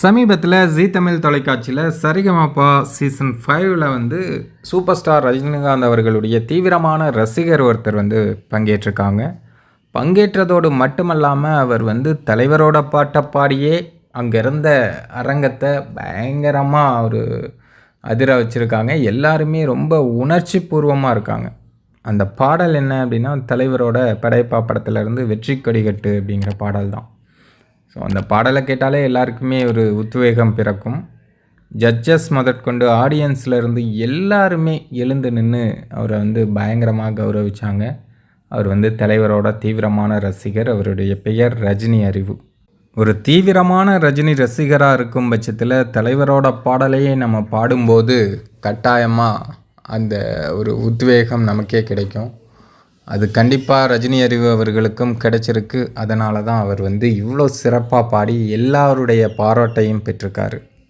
சமீபத்தில் ஜீ தமிழ் தொலைக்காட்சியில் சரிகமாப்பா சீசன் ஃபைவ்ல வந்து சூப்பர் ஸ்டார் ரஜினிகாந்த் அவர்களுடைய தீவிரமான ரசிகர் ஒருத்தர் வந்து பங்கேற்றிருக்காங்க. பங்கேற்றதோடு மட்டுமல்லாமல் அவர் வந்து தலைவரோட பாட்டை பாடியே அங்கே இருந்த அரங்கத்தை பயங்கரமாக ஒரு அதிர வச்சுருக்காங்க. எல்லாருமே ரொம்ப உணர்ச்சி பூர்வமாக இருக்காங்க. அந்த பாடல் என்ன அப்படின்னா தலைவரோட படைப்பா படத்துலேருந்து வெற்றி கொடிகட்டு அப்படிங்கிற பாடல் தான் ஸோ அந்த பாடலை கேட்டாலே எல்லாருக்குமே ஒரு உத்வேகம் பிறக்கும். ஜட்ஜஸ் முதற்கொண்டு ஆடியன்ஸில் இருந்து எல்லாருமே எழுந்து நின்று அவரை வந்து பயங்கரமாக கௌரவிச்சாங்க. அவர் வந்து தலைவரோட தீவிரமான ரசிகர். அவருடைய பெயர் ரஜினி அறிவு. ஒரு தீவிரமான ரஜினி ரசிகராக இருக்கும் பட்சத்தில் தலைவரோட பாடலையே நம்ம பாடும்போது கட்டாயமாக அந்த ஒரு உத்வேகம் நமக்கே கிடைக்கும். அது கண்டிப்பாக ரஜினி அறிவு அவர்களுக்கும் கிடைச்சிருக்கு. அதனால தான் அவர் வந்து இவ்வளோ சிறப்பாக பாடி எல்லாருடைய பாராட்டையும் பெற்றிருக்காரு.